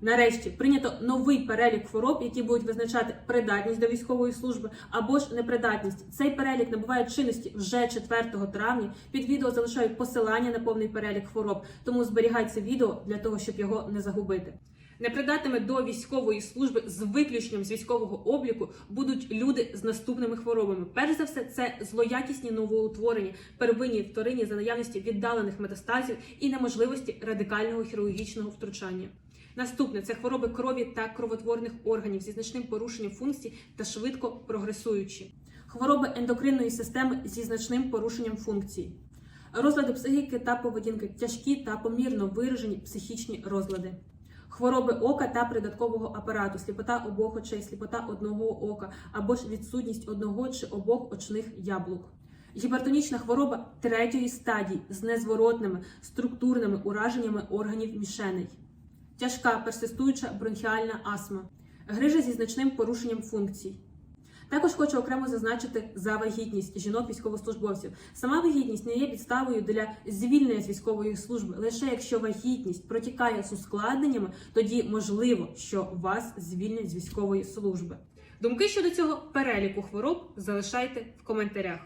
Нарешті прийнято новий перелік хвороб, які будуть визначати придатність до військової служби або ж непридатність. Цей перелік набуває чинності вже 4 травня. Під відео залишаю посилання на повний перелік хвороб, тому зберігай це відео для того, щоб його не загубити. Непридатними до військової служби з виключенням з військового обліку будуть люди з наступними хворобами. Перш за все, це злоякісні новоутворення, первинні вторинні за наявності віддалених метастазів і неможливості радикального хірургічного втручання. Наступне це хвороби крові та кровотворних органів зі значним порушенням функцій та швидко прогресуючі. Хвороби ендокринної системи зі значним порушенням функцій. Розлади психіки та поведінки, тяжкі та помірно виражені психічні розлади. Хвороби ока та придаткового апарату, сліпота обох очей, сліпота одного ока або ж відсутність одного чи обох очних яблук. Гіпертонічна хвороба третьої стадії з незворотними структурними ураженнями органів мішеней. Тяжка персистуюча бронхіальна астма, грижа зі значним порушенням функцій. Також хочу окремо зазначити за вагітність жінок військовослужбовців. Сама вагітність не є підставою для звільнення з військової служби. Лише якщо вагітність протікає з ускладненнями, тоді можливо, що вас звільнять з військової служби. Думки щодо цього переліку хвороб залишайте в коментарях.